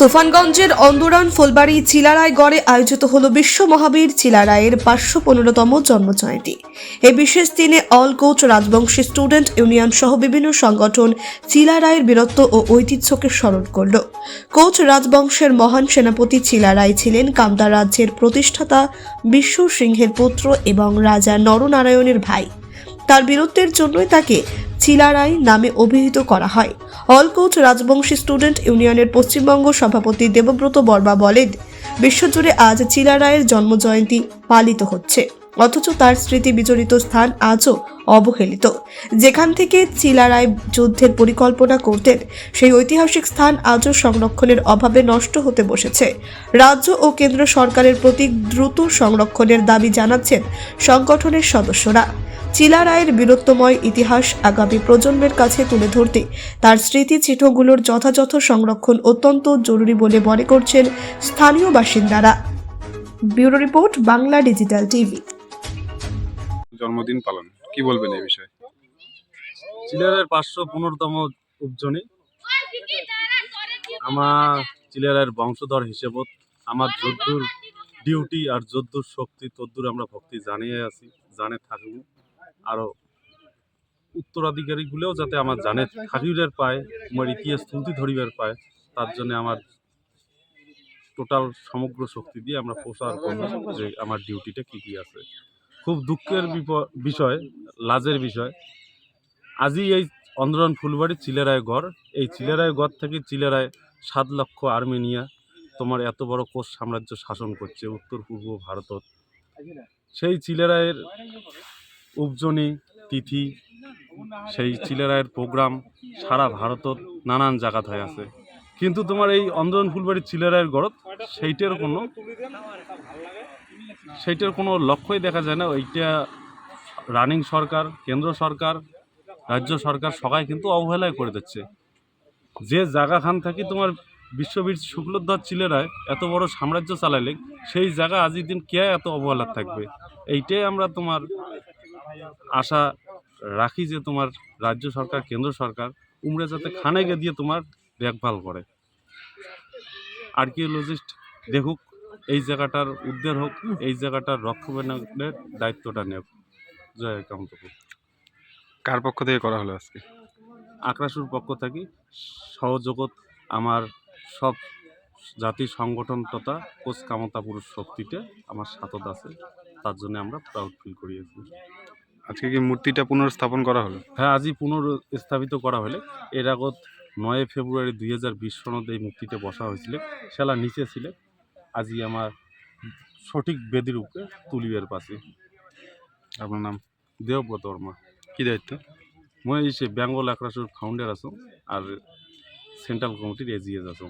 তুফানগঞ্জের অন্দরান ফুলবাড়ি চিলারায় গড়ে আয়োজিত হল বিশ্ব মহাবীর চিলারায়ের পাঁচশো পনেরোতম জন্মজয়ন্তী। এই বিশেষ দিনে all Koch Rajbanshi student union সহ বিভিন্ন সংগঠন চিলারায়ের বীরত্ব ও ঐতিহ্যকে স্মরণ করল। কোচ রাজবংশের মহান সেনাপতি চিলারায় ছিলেন কামতা রাজ্যের প্রতিষ্ঠাতা, বিশ্ব সিংহের পুত্র এবং রাজা নরনারায়ণের ভাই। তার বীরত্বের জন্যই তাকে চিলারাই নামে অভিহিত করা হয়। অলকোচ রাজবংশী স্টুডেন্ট ইউনিয়নের পশ্চিমবঙ্গ সভাপতি দেবব্রত বর্মা বলেন, বিশ্বজুড়ে আজ চিলা রায়ের জন্মজয়ন্তী পালিত হচ্ছে। অথচ তার স্মৃতি বিজড়িত স্থান আজও অবহেলিত। যেখান থেকে চিলারায় যুদ্ধের পরিকল্পনা করতেন, সেই ঐতিহাসিক স্থান আজও সংরক্ষণের অভাবে নষ্ট হতে বসেছে। রাজ্য ও কেন্দ্র সরকারের প্রতি দ্রুত সংরক্ষণের দাবি জানাচ্ছেন সংগঠনের সদস্যরা। চিলা রায়ের বীরত্বময় ইতিহাস আগামী প্রজন্মের কাছে তুলে ধরতে তার স্মৃতিচিহ্নগুলোর যথাযথ সংরক্ষণ অত্যন্ত জরুরি বলে মনে করছেন স্থানীয় বাসিন্দারা। Bureau report Bangla digital TV. জন্মদিন পালন। কি বলবেন এই বিষয়ে? চিলেরের পাঁচশো পনেরোতম উপজনী আমার চিলেরের বংশধর হিসেবত আমার যদ্দুর ডিউটি আর যদ্দুর শক্তি তদ্দুর আমরা ভক্তি জানিয়ে আছি, জানে থাকব আরও উত্তরাধিকারীগুলোও যাতে আমার জানে থাকিবার পায় আমার ইতিহাস তুলতি ধরিবার পায়, তার জন্য আমার টোটাল সমগ্র শক্তি দিয়ে আমরা প্রচার করব যে আমার ডিউটিটা কী কী আছে। খুব দুঃখের বিষয়, লাজের বিষয়। আজই এই অন্দরন ফুলবাড়ি চিলেরায় গড়। এই চিলেরায় গড় থেকে চিলেরায় সাত লক্ষ আর্মেনিয়া তোমার এত বড় কোষ সাম্রাজ্য শাসন করছে উত্তর, পূর্ব ভারতত সেই চিলেরায়ের উপজনী তিথি, সেই চিলেরায়ের প্রোগ্রাম সারা ভারতত নানান জায়গাত হয়ে আছে। কিন্তু তোমার এই অন্দরন ফুলবাড়ির চিলেরায়ের গড়ত সেইটার কোনো সেইটার কোনো লক্ষ্যই দেখা যায় না। ওইটা রানিং সরকার, কেন্দ্র সরকার, রাজ্য সরকার, সবাই কিন্তু অবহেলায় করে দিচ্ছে। যে জায়গাখান থাকি তোমার বিশ্ববীর শুক্লধ্বর ছিলেরায় এত বড় সাম্রাজ্য চালাইলে সেই জায়গা আজই দিন কে এত অবহেলা থাকবে? এইটাই আমরা তোমার আশা রাখি যে তোমার রাজ্য সরকার, কেন্দ্র সরকার উমরে যাতে খানেকে দিয়ে তোমার দেখভাল করে। আর্কিওলজিস্ট দেখুক এই জায়গাটার উদ্ধার হোক এই জায়গাটার রক্ষণাবেক্ষণের দায়িত্বটা নেব জয় কামতপুর কার পক্ষ থেকে করা হলো আজকে? আক্রাসুর পক্ষ থেকে সহযোগত আমার সব জাতি সংগঠন তথা কোচ কামতা পুরুষ শক্তিতে আমার সাথত আছে তার জন্য আমরা প্রাউড ফিল করিয়েছি। আজকে কি মূর্তিটা পুনর্স্থাপন করা হলো? হ্যাঁ আজই পুনর্স্থাপিত করা হলে। এর আগত নয় ফেব্রুয়ারি দুই হাজার বিশ সনদে এই মূর্তিটি বসা হয়েছিল। সেলা নিচে ছিল। আজই আমার সঠিক বেদির উপরে তুলিবের পাশে। আপনার নাম? দেবব্রত বর্মা কী দায়িত্ব? মই সে বেঙ্গল আক্রাসুর ফাউন্ডার আছো আর সেন্ট্রাল কমিটির এজিএস আছো।